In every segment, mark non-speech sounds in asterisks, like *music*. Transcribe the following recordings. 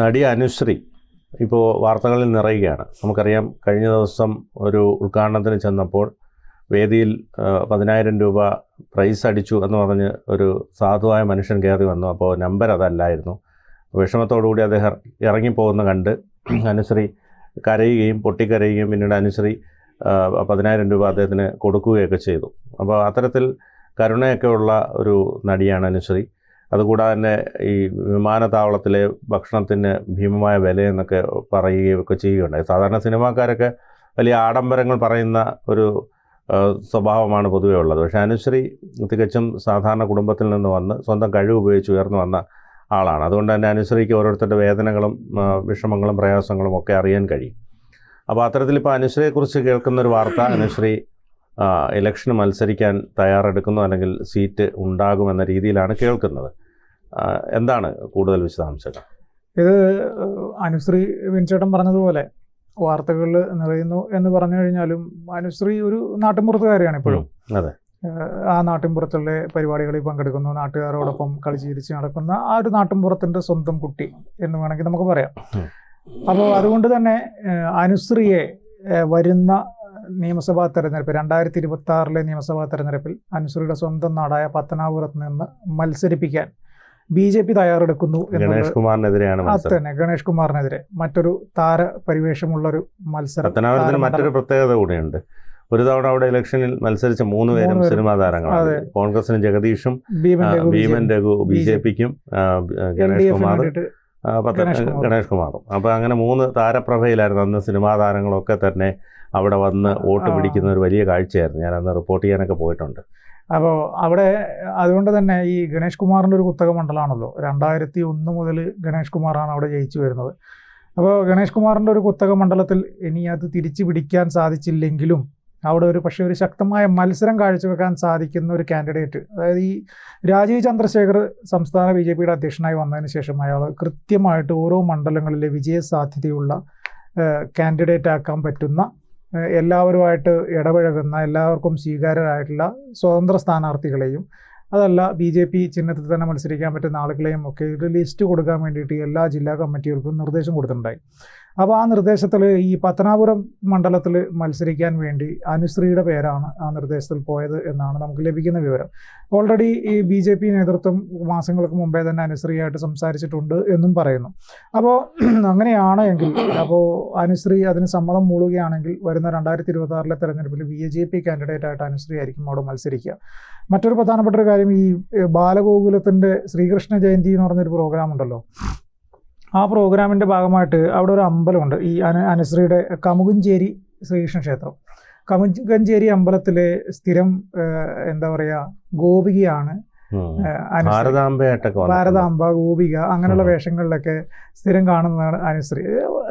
നടി അനുശ്രീ ഇപ്പോൾ വാർത്തകളിൽ നിറയുകയാണ്. നമുക്കറിയാം കഴിഞ്ഞ ദിവസം ഒരു ഉദ്ഘാടനത്തിന് ചെന്നപ്പോൾ വേദിയിൽ പതിനായിരം രൂപ പ്രൈസ് അടിച്ചു എന്ന് പറഞ്ഞ് ഒരു സാധുവായ മനുഷ്യൻ കയറി വന്നു. അപ്പോൾ നമ്പർ അതല്ലായിരുന്നു. വിഷമത്തോടുകൂടി അദ്ദേഹം ഇറങ്ങിപ്പോകുന്ന കണ്ട് അനുശ്രീ കരയുകയും പൊട്ടിക്കരയുകയും പിന്നീട് അനുശ്രീ പതിനായിരം രൂപ അദ്ദേഹത്തിന് കൊടുക്കുകയൊക്കെ ചെയ്തു. അപ്പോൾ അത്തരത്തിൽ കരുണയൊക്കെയുള്ള ഒരു നടിയാണ് അനുശ്രീ. അതുകൂടാതെ തന്നെ ഈ വിമാനത്താവളത്തിലെ ഭക്ഷണത്തിന് ഭീമമായ വിലയെന്നൊക്കെ പറയുകയൊക്കെ ചെയ്യുകയുണ്ടായി. സാധാരണ സിനിമാക്കാരൊക്കെ വലിയ ആഡംബരങ്ങൾ പറയുന്ന ഒരു സ്വഭാവമാണ് പൊതുവേ ഉള്ളത്. പക്ഷെ അനുശ്രീ തികച്ചും സാധാരണ കുടുംബത്തിൽ നിന്ന് വന്ന് സ്വന്തം കഴിവ് ഉപയോഗിച്ച് ഉയർന്നു വന്ന ആളാണ്. അതുകൊണ്ട് തന്നെ അനുശ്രീക്ക് ഓരോരുത്തരുടെ വേദനകളും വിഷമങ്ങളും പ്രയാസങ്ങളും ഒക്കെ അറിയാൻ കഴിയും. അപ്പോൾ അത്തരത്തിൽ ഇപ്പോൾ അനുശ്രീയെക്കുറിച്ച് കേൾക്കുന്ന ഒരു വാർത്ത അനുശ്രീ ഇലക്ഷന് മത്സരിക്കാൻ തയ്യാറെടുക്കുന്നു അല്ലെങ്കിൽ സീറ്റ് ഉണ്ടാകുമെന്ന രീതിയിലാണ് കേൾക്കുന്നത്. എന്താണ് കൂടുതൽ വിശദാംശങ്ങൾ? ഇത് അനുശ്രീ വിൻചേട്ടൻ പറഞ്ഞതുപോലെ വാർത്തകളിൽ നിറയുന്നു എന്ന് പറഞ്ഞു കഴിഞ്ഞാലും അനുശ്രീ ഒരു നാട്ടിൻപുറത്തുകാരിയാണ് ഇപ്പോഴും. അതെ. ആ നാട്ടിൻപുറത്തുള്ള പരിപാടികളിൽ പങ്കെടുക്കുന്നു. നാട്ടുകാരോടൊപ്പം കളിച്ചിരിച്ച് നടക്കുന്ന ആ ഒരു നാട്ടിൻപുറത്തിന്റെ സ്വന്തം കുട്ടി എന്ന് വേണമെങ്കിൽ നമുക്ക് പറയാം. അപ്പോൾ അതുകൊണ്ട് തന്നെ അനുശ്രീയെ വരുന്ന നിയമസഭാ തെരഞ്ഞെടുപ്പ് രണ്ടായിരത്തി ഇരുപത്തി ആറിലെ നിയമസഭാ തെരഞ്ഞെടുപ്പിൽ അനുശ്രീയുടെ സ്വന്തം നാടായ പത്തനാപുരത്ത് നിന്ന് മത്സരിപ്പിക്കാൻ ബി ജെ പി തയ്യാറെടുക്കുന്നു എന്നുള്ളത് ഗണേഷ് കുമാറിനെതിരെയാണ് അത് തന്നെ ഗണേഷ് കുമാറിനെതിരെ. മറ്റൊരു താര പരിവേഷമുള്ളൊരു മത്സരം പത്തനാപുരത്തിന് മറ്റൊരു പ്രത്യേകത കൂടിയുണ്ട്. ഒരു തവണ അവിടെ ഇലക്ഷനിൽ മത്സരിച്ച മൂന്ന് പേരും സിനിമാ താരങ്ങളാണ്. കോൺഗ്രസിന് ജഗദീഷും ഭീമൻ രഘു ബി ജെ പിക്കും ഗണേഷ് കുമാർ ഗണേഷ് കുമാറും. അപ്പോൾ അങ്ങനെ മൂന്ന് താരപ്രഭയിലായിരുന്നു അന്ന് സിനിമാ താരങ്ങളൊക്കെ തന്നെ അവിടെ വന്ന് വോട്ട് പിടിക്കുന്ന ഒരു വലിയ കാഴ്ചയായിരുന്നു. ഞാൻ അന്ന് റിപ്പോർട്ട് ചെയ്യാനൊക്കെ പോയിട്ടുണ്ട്. അപ്പോൾ അവിടെ അതുകൊണ്ട് തന്നെ ഈ ഗണേഷ് കുമാറിന്റെ ഒരു കുത്തക മണ്ഡലമാണല്ലോ. രണ്ടായിരത്തി ഒന്ന് മുതൽ ഗണേഷ് കുമാറാണ് അവിടെ ജയിച്ചു വരുന്നത്. അപ്പോൾ ഗണേഷ് കുമാറിന്റെ ഒരു കുത്തക മണ്ഡലത്തിൽ ഇനി അത് തിരിച്ചു പിടിക്കാൻ സാധിച്ചില്ലെങ്കിലും അവിടെ ഒരു പക്ഷേ ഒരു ശക്തമായ മത്സരം കാഴ്ചവെക്കാൻ സാധിക്കുന്ന ഒരു കാൻഡിഡേറ്റ് അതായത് ഈ രാജീവ് ചന്ദ്രശേഖർ സംസ്ഥാന ബി ജെ പിയുടെ അധ്യക്ഷനായി വന്നതിന് ശേഷം അയാൾ കൃത്യമായിട്ട് ഓരോ മണ്ഡലങ്ങളിലെ വിജയ സാധ്യതയുള്ള കാൻഡിഡേറ്റ് ആക്കാൻ പറ്റുന്ന എല്ലാവരുമായിട്ട് ഇടപഴകുന്ന എല്ലാവർക്കും സ്വീകാര്യരായിട്ടുള്ള സ്വതന്ത്ര സ്ഥാനാർത്ഥികളെയും അതല്ല ബി ജെ പി ചിഹ്നത്തിൽ തന്നെ മത്സരിക്കാൻ പറ്റുന്ന ആളുകളെയും ഒക്കെ ഒരു ലിസ്റ്റ് കൊടുക്കാൻ വേണ്ടിയിട്ട് എല്ലാ ജില്ലാ കമ്മിറ്റികൾക്കും നിർദ്ദേശം കൊടുത്തിട്ടുണ്ടായി. അപ്പോൾ ആ നിർദ്ദേശത്തിൽ ഈ പത്തനാപുരം മണ്ഡലത്തിൽ മത്സരിക്കാൻ വേണ്ടി അനുശ്രീയുടെ പേരാണ് ആ നിർദ്ദേശത്തിൽ പോയത് എന്നാണ് നമുക്ക് ലഭിക്കുന്ന വിവരം. ഓൾറെഡി ഈ ബി ജെ പി നേതൃത്വം മാസങ്ങൾക്ക് മുമ്പേ തന്നെ അനുശ്രീയായിട്ട് സംസാരിച്ചിട്ടുണ്ട് എന്നും പറയുന്നു. അപ്പോൾ *clears throat* അങ്ങനെയാണ് എങ്കിൽ അപ്പോൾ അനുശ്രീ അതിന് സമ്മതം മൂളുകയാണെങ്കിൽ വരുന്ന രണ്ടായിരത്തി ഇരുപത്തി ആറിലെ തെരഞ്ഞെടുപ്പിൽ ബി ജെ പി കാൻഡിഡേറ്റ് ആയിട്ട് അനുശ്രീ ആയിരിക്കും അവിടെ മത്സരിക്കുക. മറ്റൊരു പ്രധാനപ്പെട്ട ഒരു കാര്യം ഈ ബാലഗോകുലത്തിന്റെ ശ്രീകൃഷ്ണ ജയന്തി എന്ന് പറഞ്ഞൊരു പ്രോഗ്രാം ഉണ്ടല്ലോ. ആ പ്രോഗ്രാമിന്റെ ഭാഗമായിട്ട് അവിടെ ഒരു അമ്പലമുണ്ട്. ഈ അന അനുശ്രീയുടെ കമുകുഞ്ചേരി ശ്രീകൃഷ്ണ ക്ഷേത്രം കമുകഞ്ചേരി അമ്പലത്തിലെ സ്ഥിരം എന്താ പറയുക ഗോപികയാണ്. ഭാരതാംബ ഗോപിക അങ്ങനെയുള്ള വേഷങ്ങളിലൊക്കെ സ്ഥിരം കാണുന്നതാണ് അനുശ്രീ.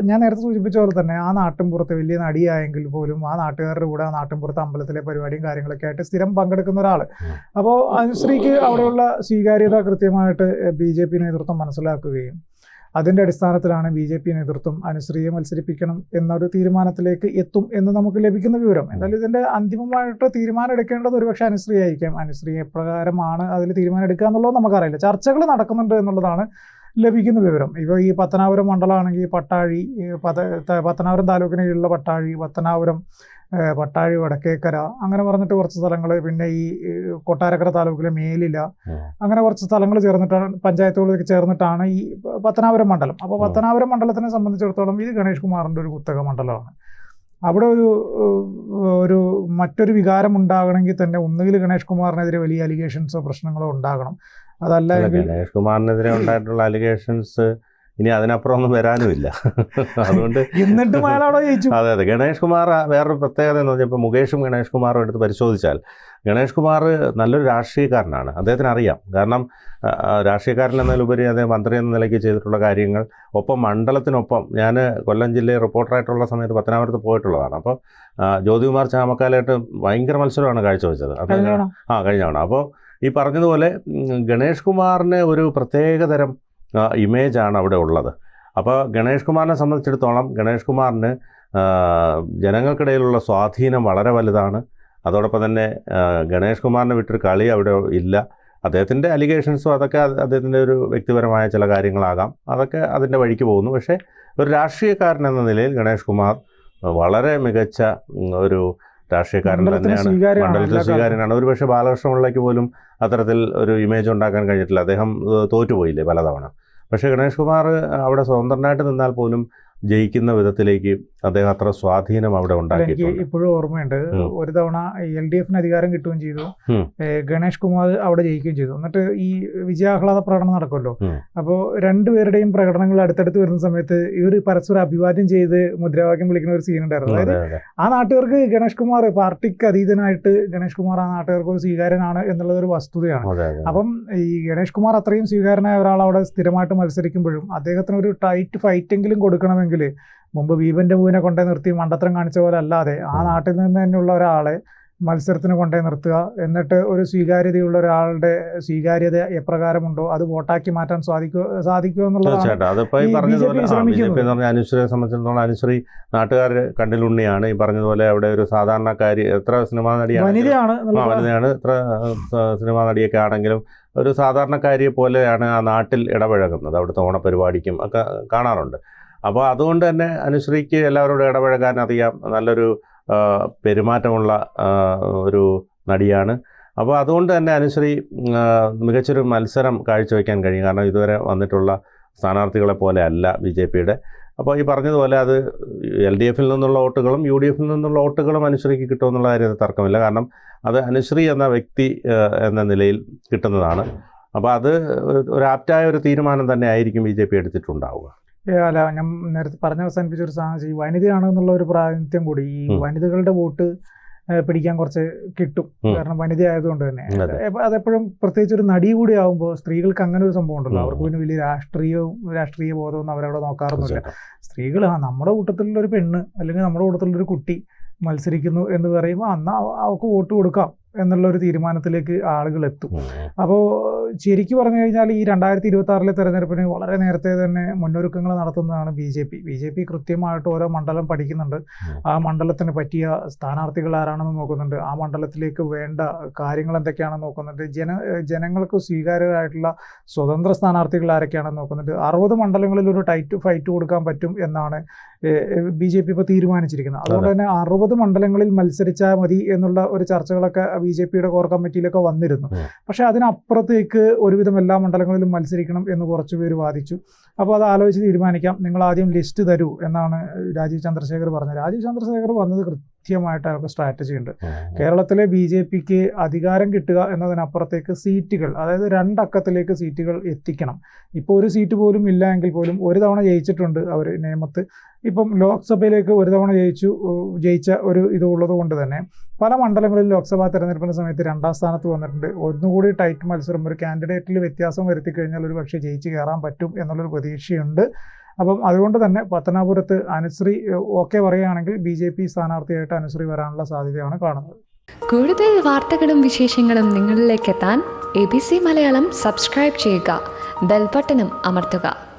ഞാൻ നേരത്തെ സൂചിപ്പിച്ച പോലെ തന്നെ ആ നാട്ടിൻപുറത്ത് വലിയ നടിയായെങ്കിൽ പോലും ആ നാട്ടുകാരുടെ കൂടെ ആ നാട്ടിൻപുറത്ത് അമ്പലത്തിലെ പരിപാടിയും കാര്യങ്ങളൊക്കെ ആയിട്ട് സ്ഥിരം പങ്കെടുക്കുന്ന ഒരാൾ അപ്പോൾ അനുശ്രീക്ക് അവിടെയുള്ള സ്വീകാര്യത കൃത്യമായിട്ട് ബി ജെ പി നേതൃത്വം മനസ്സിലാക്കുകയും അതിന്റെ അടിസ്ഥാനത്തിലാണ് ബി ജെ പി നേതൃത്വം അനുശ്രീയെ മത്സരിപ്പിക്കണം എന്നൊരു തീരുമാനത്തിലേക്ക് എത്തും എന്ന് നമുക്ക് ലഭിക്കുന്ന വിവരം. എന്തായാലും ഇതിന്റെ അന്തിമമായിട്ട് തീരുമാനം എടുക്കേണ്ടത് ഒരുപക്ഷെ അനുശ്രീ ആയിരിക്കാം. അനുശ്രീ എപ്രകാരമാണ് അതിൽ തീരുമാനം എടുക്കുക എന്നുള്ളത് നമുക്കറിയില്ല. ചർച്ചകൾ നടക്കുന്നുണ്ട് എന്നുള്ളതാണ് ലഭിക്കുന്ന വിവരം. ഇപ്പോൾ ഈ പത്തനാപുരം മണ്ഡലമാണെങ്കിൽ പട്ടാഴി പത്ത പത്തനാപുരം താലൂക്കിന് കീഴിലുള്ള പട്ടാഴി പത്തനാപുരം പട്ടാഴി വടക്കേക്കര അങ്ങനെ പറഞ്ഞിട്ട് കുറച്ച് സ്ഥലങ്ങൾ പിന്നെ ഈ കൊട്ടാരക്കര താലൂക്കിലെ മേലില അങ്ങനെ കുറച്ച് സ്ഥലങ്ങൾ ചേർന്നിട്ടാണ് പഞ്ചായത്തുകളിലേക്ക് ചേർന്നിട്ടാണ് ഈ പത്തനാപുരം മണ്ഡലം. അപ്പോൾ പത്തനാപുരം മണ്ഡലത്തിനെ സംബന്ധിച്ചിടത്തോളം ഇത് ഗണേഷ് കുമാറിന്റെ ഒരു കുത്തക മണ്ഡലമാണ്. അവിടെ ഒരു ഒരു മറ്റൊരു വികാരം ഉണ്ടാകണമെങ്കിൽ തന്നെ ഒന്നുകിൽ ഗണേഷ് കുമാറിനെതിരെ വലിയ അലിഗേഷൻസോ പ്രശ്നങ്ങളോ ഉണ്ടാകണം. അതല്ല ഗണേഷ് കുമാറിനെതിരെ ഉണ്ടായിട്ടുള്ള അലിഗേഷൻസ് ഇനി അതിനപ്പുറം ഒന്നും വരാനുമില്ല. *laughs* അതുകൊണ്ട് എന്നിട്ടും അവിടെ ജയിച്ചു. *laughs* അതെ അതെ. ഗണേഷ് കുമാർ വേറൊരു പ്രത്യേകത എന്ന് പറഞ്ഞാൽ ഇപ്പോൾ മുകേഷും ഗണേഷ് കുമാറും എടുത്ത് പരിശോധിച്ചാൽ ഗണേഷ് കുമാർ നല്ലൊരു രാഷ്ട്രീയക്കാരനാണ്. അദ്ദേഹത്തിന് അറിയാം. കാരണം രാഷ്ട്രീയക്കാരൻ എന്നതിലുപരി അദ്ദേഹം മന്ത്രി എന്ന നിലയ്ക്ക് ചെയ്തിട്ടുള്ള കാര്യങ്ങൾ ഒപ്പം മണ്ഡലത്തിനൊപ്പം ഞാൻ കൊല്ലം ജില്ലയിൽ റിപ്പോർട്ടറായിട്ടുള്ള സമയത്ത് പത്തനാപുരത്ത് പോയിട്ടുള്ളതാണ്. അപ്പോൾ ജ്യോതികുമാർ ചാമക്കാലായിട്ട് ഭയങ്കര മത്സരമാണ് കാഴ്ചവെച്ചത്. അത് ആ കഴിഞ്ഞാണ് തവണ. അപ്പോൾ ഈ പറഞ്ഞതുപോലെ ഗണേഷ് കുമാറിന് ഒരു പ്രത്യേകതരം ഇമേജാണ് അവിടെ ഉള്ളത്. അപ്പോൾ ഗണേഷ് കുമാറിനെ സംബന്ധിച്ചിടത്തോളം ഗണേഷ് കുമാറിന് ജനങ്ങൾക്കിടയിലുള്ള സ്വാധീനം വളരെ വലുതാണ്. അതോടൊപ്പം തന്നെ ഗണേഷ് കുമാറിനെ വിട്ടൊരു കളി അവിടെ ഇല്ല. അദ്ദേഹത്തിന്റെ അലിഗേഷൻസും അതൊക്കെ അത് അദ്ദേഹത്തിന്റെ ഒരു വ്യക്തിപരമായ ചില കാര്യങ്ങളാകാം. അതൊക്കെ അതിന്റെ വഴിക്ക് പോകുന്നു. പക്ഷേ ഒരു രാഷ്ട്രീയക്കാരൻ എന്ന നിലയിൽ ഗണേഷ് കുമാർ വളരെ മികച്ച ഒരു രാഷ്ട്രീയക്കാരൻ തന്നെയാണ്. മണ്ഡലത്തിൽ. സ്വീകാര്യനാണ്. ഒരു പക്ഷേ ബാലകൃഷ്ണപിള്ളയ്ക്ക് പോലും അത്തരത്തിൽ ഒരു ഇമേജ് ഉണ്ടാക്കാൻ കഴിഞ്ഞിട്ടില്ല. അദ്ദേഹം തോറ്റുപോയില്ലേ പലതവണ. പക്ഷേ ഗണേഷ് കുമാർ അവിടെ സ്വതന്ത്രനായിട്ട് നിന്നാൽ പോലും ജയിക്കുന്ന വിധത്തിലേക്ക് അദ്ദേഹം അത്ര സ്വാധീനം അവിടെ ഉണ്ടാക്കി എനിക്ക് ഇപ്പോഴും ഓർമ്മയുണ്ട്. ഒരു തവണ എൽ ഡി എഫിന് അധികാരം കിട്ടുകയും ചെയ്തു. ഗണേഷ് കുമാർ അവിടെ ജയിക്കുകയും ചെയ്തു. എന്നിട്ട് ഈ വിജയാഹ്ലാദ പ്രകടനം നടക്കുമല്ലോ. അപ്പോൾ രണ്ടുപേരുടെയും പ്രകടനങ്ങൾ അടുത്തടുത്ത് വരുന്ന സമയത്ത് ഇവർ പരസ്പരം അഭിവാദ്യം ചെയ്ത് മുദ്രാവാക്യം വിളിക്കുന്ന ഒരു സീൻ ഉണ്ടായിരുന്നു. അതായത് അതെ. അതെ ആ നാട്ടുകാർക്ക് ഗണേഷ് കുമാർ പാർട്ടിക്ക് അതീതനായിട്ട് ഗണേഷ് കുമാർ ആ നാട്ടുകാർക്ക് ഒരു സ്വീകാര്യനാണ് എന്നുള്ളത് ഒരു വസ്തുതയാണ് അപ്പം ഈ ഗണേഷ് കുമാർ അത്രയും സ്വീകാരനായ ഒരാൾ അവിടെ സ്ഥിരമായിട്ട് മത്സരിക്കുമ്പോഴും അദ്ദേഹത്തിന് ഒരു ടൈറ്റ് ഫൈറ്റെങ്കിലും കൊടുക്കണമെങ്കിൽ മുമ്പ് ബീബന്റെ പൂവിനെ കൊണ്ടേ നിർത്തി മണ്ടത്തരം കാണിച്ച പോലെ അല്ലാതെ ആ. നാട്ടിൽ നിന്ന് തന്നെയുള്ള ഒരാളെ മത്സരത്തിന് കൊണ്ടേ നിർത്തുക. എന്നിട്ട് ഒരു സ്വീകാര്യതയുള്ള ഒരാളുടെ സ്വീകാര്യത എപ്രകാരമുണ്ടോ? അത് വോട്ടാക്കി മാറ്റാൻ സാധിക്കുമോ സാധിക്കുമോ എന്നുള്ളതാണ് അനുശ്രീയെ സംബന്ധിച്ചിടത്തോളം അനുശ്രീ നാട്ടുകാർ കണ്ടിലുണ്ണിയാണ് ഈ പറഞ്ഞതുപോലെ അവിടെ ഒരു സാധാരണക്കാരി എത്ര സിനിമാ നടിയാണ്? വനിതയാണ് സ- സിനിമാ നടിയൊക്കെ ആണെങ്കിലും ഒരു സാധാരണക്കാരിയെ പോലെയാണ് ആ നാട്ടിൽ ഇടപഴകുന്നത്. അവിടുത്തെ ഓണപരിപാടിക്കും ഒക്കെ കാണാറുണ്ട്. അപ്പോൾ അതുകൊണ്ട് തന്നെ അനുശ്രീക്ക് എല്ലാവരോടും ഇടപഴകാൻ അറിയാം. നല്ലൊരു പെരുമാറ്റമുള്ള ഒരു നടിയാണ്. അപ്പോൾ അതുകൊണ്ട് തന്നെ അനുശ്രീ മികച്ചൊരു മത്സരം കാഴ്ചവെക്കാൻ കഴിയും. കാരണം ഇതുവരെ വന്നിട്ടുള്ള സ്ഥാനാർത്ഥികളെ പോലെ അല്ല ബി ജെ പിയുടെ. അപ്പോൾ ഈ പറഞ്ഞതുപോലെ അത് എൽ ഡി എഫിൽ നിന്നുള്ള വോട്ടുകളും യു ഡി എഫിൽ നിന്നുള്ള വോട്ടുകളും അനുശ്രീക്ക് കിട്ടുമെന്നുള്ള കാര്യത്തിൽ തർക്കമില്ല. കാരണം അത് അനുശ്രീ എന്ന വ്യക്തി എന്ന നിലയിൽ കിട്ടുന്നതാണ്. അപ്പോൾ അത് ഒരു ആപ്റ്റായ ഒരു തീരുമാനം തന്നെ ആയിരിക്കും ബി ജെ പി എടുത്തിട്ടുണ്ടാവുക. അല്ല ഞാൻ നേരത്തെ പറഞ്ഞ അവസാനിപ്പിച്ച ഒരു സാധനം ഈ വനിതയാണ് എന്നുള്ള ഒരു പ്രാതിനിധ്യം കൂടി ഈ വനിതകളുടെ വോട്ട് പിടിക്കാൻ കുറച്ച് കിട്ടും. കാരണം വനിത ആയതുകൊണ്ട് തന്നെ. അതെപ്പോഴും പ്രത്യേകിച്ച് ഒരു നടി കൂടി ആകുമ്പോൾ സ്ത്രീകൾക്ക് അങ്ങനെ ഒരു സംഭവം ഉണ്ടല്ലോ. അവർക്ക് പിന്നെ വലിയ രാഷ്ട്രീയവും രാഷ്ട്രീയ ബോധമൊന്നും അവരവിടെ നോക്കാറൊന്നുമില്ല. സ്ത്രീകൾ ആ നമ്മുടെ കൂട്ടത്തിലുള്ള ഒരു പെണ്ണ് അല്ലെങ്കിൽ നമ്മുടെ കൂട്ടത്തിലുള്ള ഒരു കുട്ടി മത്സരിക്കുന്നു എന്ന് പറയുമ്പോൾ അന്ന് അവ- അവർക്ക് വോട്ട് കൊടുക്കാം. എന്നുള്ള ഒരു തീരുമാനത്തിലേക്ക് ആളുകൾ എത്തും അപ്പോൾ ശരിക്കും പറഞ്ഞു കഴിഞ്ഞാൽ ഈ രണ്ടായിരത്തി ഇരുപത്തി ആറിലെ തെരഞ്ഞെടുപ്പിന് വളരെ നേരത്തെ തന്നെ മുന്നൊരുക്കങ്ങൾ നടത്തുന്നതാണ് B J P. B J P കൃത്യമായിട്ട് ഓരോ മണ്ഡലം പഠിക്കുന്നുണ്ട്. ആ മണ്ഡലത്തിന് പറ്റിയ സ്ഥാനാർത്ഥികൾ ആരാണെന്ന് നോക്കുന്നുണ്ട്. ആ മണ്ഡലത്തിലേക്ക് വേണ്ട കാര്യങ്ങൾ എന്തൊക്കെയാണെന്ന് നോക്കുന്നുണ്ട്. ജന ജനങ്ങൾക്ക് സ്വീകാര്യമായിട്ടുള്ള സ്വതന്ത്ര സ്ഥാനാർത്ഥികൾ ആരൊക്കെയാണെന്ന് നോക്കുന്നുണ്ട്. അറുപത് മണ്ഡലങ്ങളിൽ ഒരു ടൈറ്റ് ഫൈറ്റ് കൊടുക്കാൻ പറ്റും എന്നാണ് ബി ജെ പി ഇപ്പോൾ തീരുമാനിച്ചിരിക്കുന്നത്. അതുകൊണ്ട് തന്നെ അറുപത് മണ്ഡലങ്ങളിൽ മത്സരിച്ചാൽ മതി എന്നുള്ള ഒരു ചർച്ചകളൊക്കെ ബി ജെ പിയുടെ കോർ കമ്മിറ്റിയിലൊക്കെ വന്നിരുന്നു. പക്ഷേ അതിനപ്പുറത്തേക്ക് ഒരുവിധം എല്ലാ മണ്ഡലങ്ങളിലും മത്സരിക്കണം എന്ന് കുറച്ച് പേര് വാദിച്ചു. അപ്പോൾ അത് ആലോചിച്ച് തീരുമാനിക്കാം. നിങ്ങൾ ആദ്യം ലിസ്റ്റ് തരൂ എന്നാണ് രാജീവ് ചന്ദ്രശേഖർ പറഞ്ഞത്. രാജീവ് ചന്ദ്രശേഖർ വന്നത് കൃത്യമായിട്ട് അവർക്ക് സ്ട്രാറ്റജി ഉണ്ട്. കേരളത്തിലെ ബി ജെ പിക്ക് അധികാരം കിട്ടുക എന്നതിനപ്പുറത്തേക്ക് സീറ്റുകൾ അതായത് രണ്ടക്കത്തിലേക്ക് സീറ്റുകൾ എത്തിക്കണം. ഇപ്പോൾ ഒരു സീറ്റ് പോലും ഇല്ല എങ്കിൽ പോലും ഒരു തവണ ജയിച്ചിട്ടുണ്ട് അവർ നേമത്ത്. ഇപ്പം ലോക്സഭയിലേക്ക് ഒരു തവണ ജയിച്ചു ജയിച്ച ഒരു ഇത് ഉള്ളത് കൊണ്ട് തന്നെ പല മണ്ഡലങ്ങളിൽ ലോക്സഭാ തെരഞ്ഞെടുപ്പിന്റെ സമയത്ത് രണ്ടാം സ്ഥാനത്ത് വന്നിട്ടുണ്ട്. ഒന്നുകൂടി ടൈറ്റ് മത്സരം ഒരു കാൻഡിഡേറ്റിൽ വ്യത്യാസം വരുത്തി കഴിഞ്ഞാൽ ഒരു പക്ഷേ ജയിച്ച് കയറാൻ പറ്റും എന്നുള്ളൊരു പ്രതീക്ഷയുണ്ട്. അപ്പം അതുകൊണ്ട് തന്നെ പത്തനാപുരത്ത് അനുശ്രീ ഓക്കെ പറയുകയാണെങ്കിൽ ബി ജെ പി സ്ഥാനാർത്ഥിയായിട്ട് അനുശ്രീ വരാനുള്ള സാധ്യതയാണ് കാണുന്നത്. കൂടുതൽ വാർത്തകളും വിശേഷങ്ങളും നിങ്ങളിലേക്ക് എത്താൻ A B C Malayalam subscribe ചെയ്യുക ബെൽബട്ടനും അമർത്തുക.